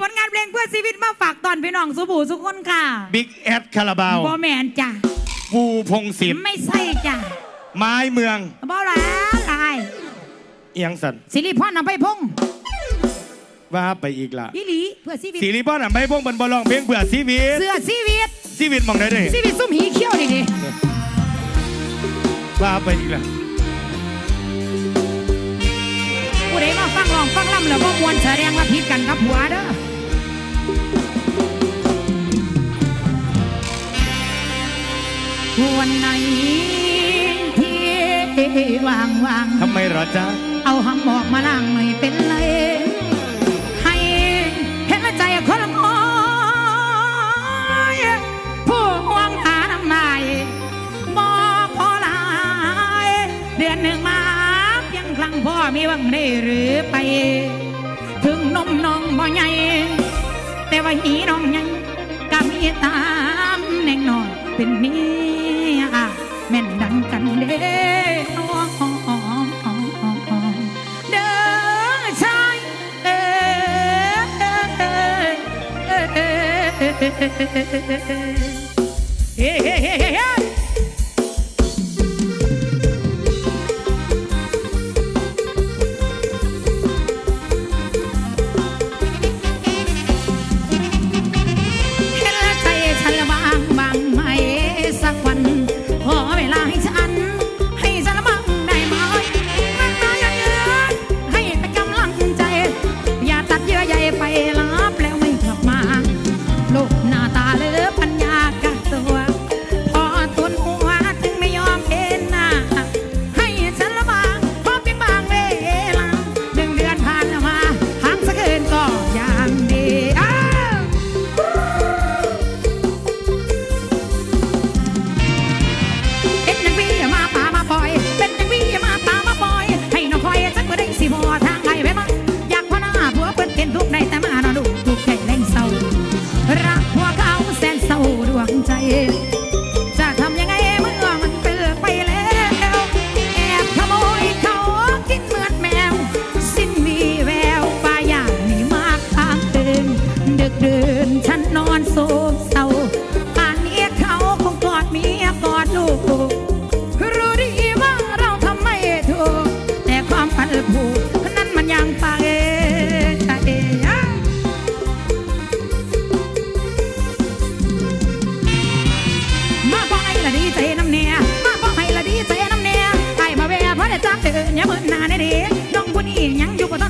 ผลงานเพลงเพื่อชีวิตมาฝากตอนพี่น้องสุบูสุกคนค่ะบิ๊กแอดคาราบาวบอแมนจ้ะฟูพงศิษฐ์ไม่ใช่จ้ะไม้เมืองบอแล้วลายเอียงสันสิริพรนำไปพงษ์ว่าไปอีกละอีหลีเพื่อชีวิตสิริพรอะไม่พวกมันบอลองเพลงเบื่อชีวิตเสื้อชีวิตชีวิตมองได้เลยชีวิตซุ่มหีเขี้ยวนี่ดิว่าไปอีกละผู้ใดมาฟังร้องฟังล่ำแล้วบ่มวนแสดงว่าผิดกันกับผัวเด้อ วันไหนที่ว่างว่างๆทำไมเหรอจ๊ะ เอาหำบอกมาล้างไม่เป็นไร ให้เห็นใจคนละมอยผู้ห่วงหาน้ำนายบอกพอหลายเดือนหนึ่งมาเพียงครั้งพ่อมีวังได้หรือไป ถึงนมน้องบ่ใหญ่ แต่ว่าหีน้องยังก็มีตามแน่งนอนเป็นเมียแม่นดังกันเด้น้องเด้อชายเอ้เฮ้เฮ้เฮ้เฮ้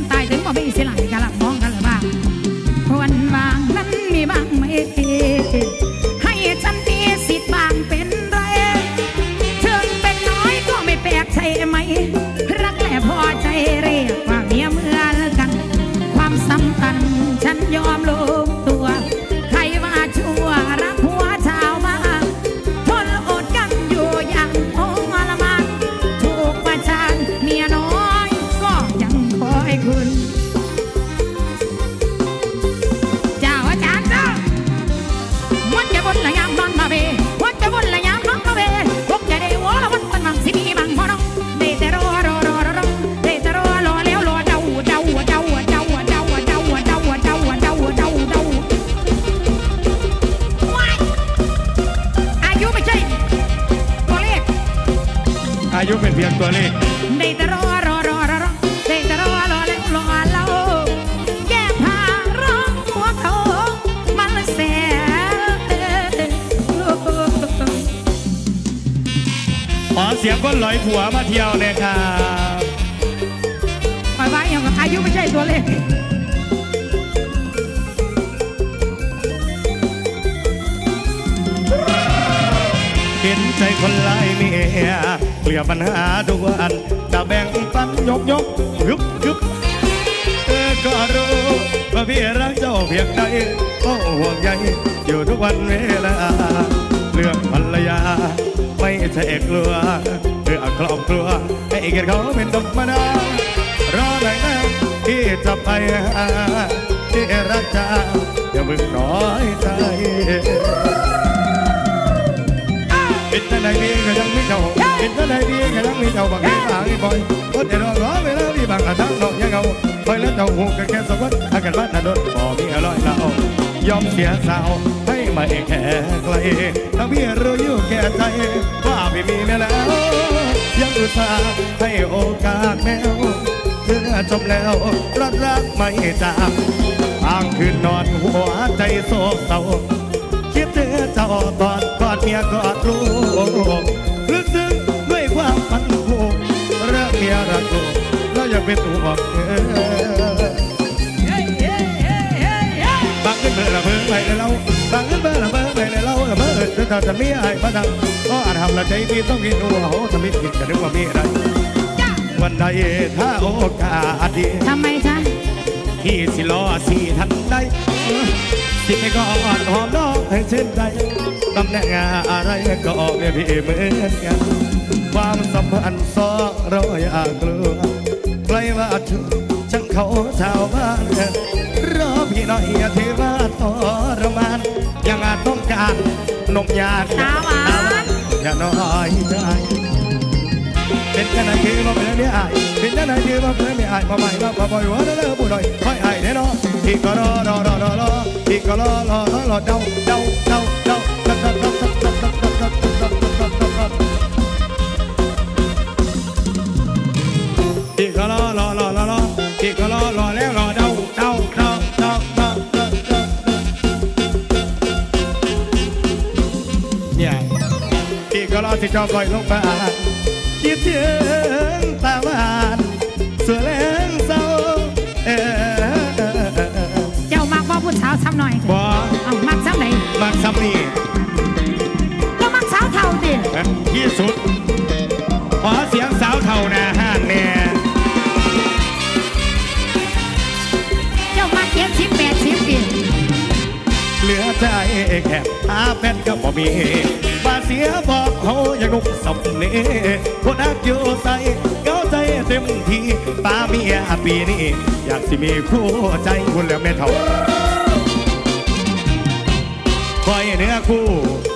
大。 เป็นเพียงตัวเลขได้แต่รอรอรอรอรอได้แต่รอรอแล้วรอเราแก้ผ้าร้องหัวเขามันแสบขอเสียงคนลอยผัวมาเที่ยวเลยครับปล่อยไว้อย่างกับอายุไม่ใช่ตัวเลข เห็นใจคนหลายเมียเกลี่ยปัญหาทุกวันจะแบ่งปันยกยกยุบยุบเธอก็รู้ว่าพี่รักเจ้าเพียงใดก็ห่วงใยอยู่ทุกวันเวลาเรื่องภรรยา ไม่ใช่กลัวเรื่องครอบครัวให้เกียรติเขาเป็นธรรมดารอหน่อยนะที่จะไปที่รักจ้าอย่าเพิ่งน้อยใจ เป็นจังไดพี่ก็ยังมีเจ้าเป็นจังไดพี่ก็ยังมีเจ้าบางทีหางอีบ่อยก็แต่รอรอเวลาพี่บางอาทังนอกยังเอาคอยแล้วเจ้าหูกันแค่สวัสดิ์อากันบ้านถนนบ่มีอร่อยเรายอมเสียสาวให้มาเอกแค่ไกลทั้งพี่รู้อยู่แก่ใจว่าไม่มีแม่แล้ว ยังอุตส่าห์ให้โอกาสแมวเมื่อจบแล้วรักรักไม่จากทางคืนนอนหัวใจโศกเศร้าคิดถึงเจ้าตอน เมียกอดลูกลึกซึ้งด้วยความฝันผูกเรื่องเมียรักลูกแล้วอยังเป็นตัวบอกเออบางขึ้นเบอร์ละเบอร์ไปเลยเราบางขึ้นเบอร์ละเบอร์ไปเลยเราละเบอร์จะถ้าจะมีไอ้พนังก็อาจทำละใจพี่ต้องกินหัวโหจะไม่กินจะนึกว่ามีอะไรวันใดถ้าโอกาสดีทำไมจ๊ะพี่สิรอสีทันได้สิไม่ก็อ่อนหอมน้องให้ชื่นใจ ตำแหน่งอะไรก็ออกเนี่ยพี่เหมือนกันความสัมพันธ์สองเราอย่ากลัวใกล้ว่าถึงช่างเขาชาวบ้านรอพี่หน่อยอย่าเทว่าทรมานยังอาจต้องการนมยาสาวหวานอย่าน้อยใจเป็นกันไหนคือมาเป็นไม่อายเป็นกันไหนคือมาเป็นไม่อายมาใหม่มาบ่อยว่าเลิกบุญหน่อยค่อยอายแน่นอนที่ก็รอรอรอรอรอที่ก็รอรอรอรอเดาเดาเดาเดา ที่ก็รอที่จอคอยลงมาคิดถึงตาหวานสวยแรงเศร้าเออเจ้ามักว่าผู้สาวซ้ำหน่อยบ่เอามักซ้ำไหนมักซ้ำนี่ก็มักสาวเท่าดิที่สุด ขอเสียงสาวเท่าหนาห้างแน่เจ้ามักเจ็ดสิบแปดสิบดิเหลือใจแค่หาแฟนก็บ่มีบาเสียบอกเขาอย่ากลุกสำเนีคนอักอยู่ใส่เก้าใจเต็มทีป้าเมียปีนี้อยากสิมีคู่ใจคุณแล้วแม่เท่าคอยเนื้อคู่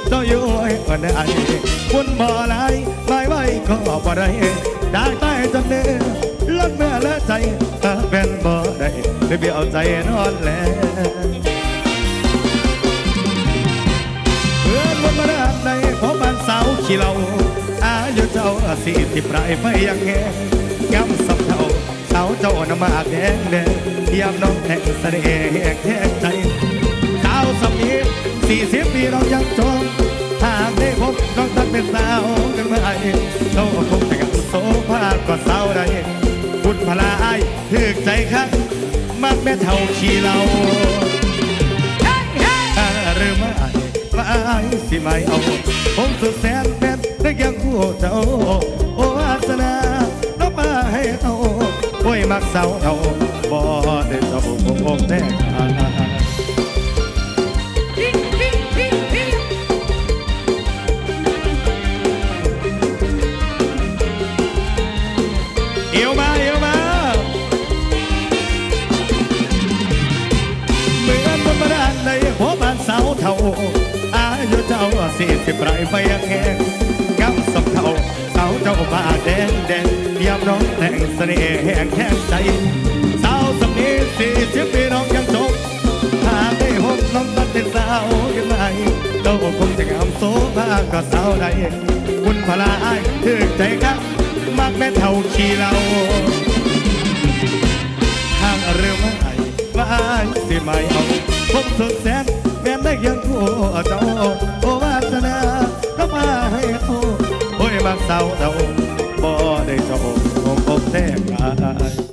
เจ้าอยู่ให้คนใดคุณบ่หลาไม่ไหวก็บ่ได้จากใต้จนเนื้อลักเมื่อและใจถ้าเป็นบ่ได้ได้เบี้ยวใจนอนแล้ว นมาดานในของบ้านสาวขี้เหล่าอายุเจ้าสี่สิบปลายไปยังแงกำสับเท่าสาวเจ้าน้ำมากแดงแดงเทียมน้องแทงเสน่ห์แหกแทงใจสาวสมีสี่สิบปีเรายังจองหากได้พบน้องตั้งเป็นสาวกันเมื่อไหร่โตคงแต่กับโซฟาก็สาวใดบุญพลาอายถึกใจคักมักแม่เท่าขี้เหล่า ไม่สิไม่เอาผมสุดแสนเป็นได้ยังคู่เจ้าโอ้อาสนาน้องมาให้เอาโอ้ยมักเศร้าเอาบ่ได้เจ้าคงคงแน่ สี่สิบปลายไปยังแหงกำสับเท่าสาวเจ้ามาแดงแดงเยี่ยมน้องแต่งเสน่ห์แห่งแค่ใจสาวสำนีสี่สิบปีน้องยังจบหากได้พบน้องตัดเป็นสาวกันไหมเจ้าคงจะงามโซภาก็สาวใดคุณพลาอายถึกใจครับ มักแม่เท่าขี้เราทางเรือไม่ว่าอายสิไม่เอาผมสุดแสน แม่นได้ยังคู่เจ้าโอวาสนาก็มาให้เอาโอ้ยมักสาวเราบ่ได้เจ้าคงคงแท้กาย